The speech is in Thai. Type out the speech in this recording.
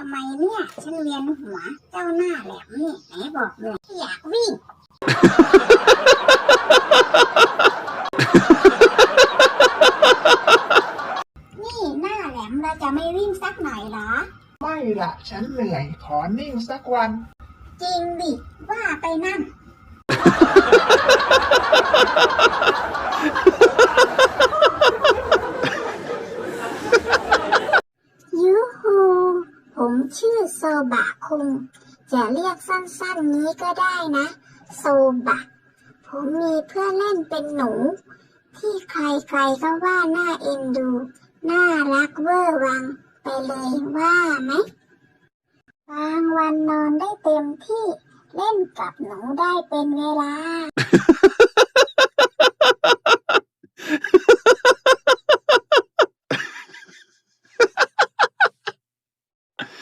ทำไมเนี่ย ฉันเวียนหัว เจ้าหน้าแหลมนี่ไหนบอกเลยอยากวิ่ง นี่หน้าแหลมเราจะไม่วิ่งสักหน่อยเหรอ ไม่ละฉันเหนื่อย ขอนิ่งสักวัน จริงดิ ว่าไปนั่น ยูฮู ผม ชื่อโซบะคุง จะเรียกสั้นๆนี้ก็ได้นะ โซบะ ผมมีเพื่อนเล่นเป็นหนู ที่ใครๆก็ว่าน่าเอ็นดู น่ารักเวอร์วัง ไปเลยว่าไหมบางวันนอนได้เต็มที่เล่นกับหนูได้เป็นเวลา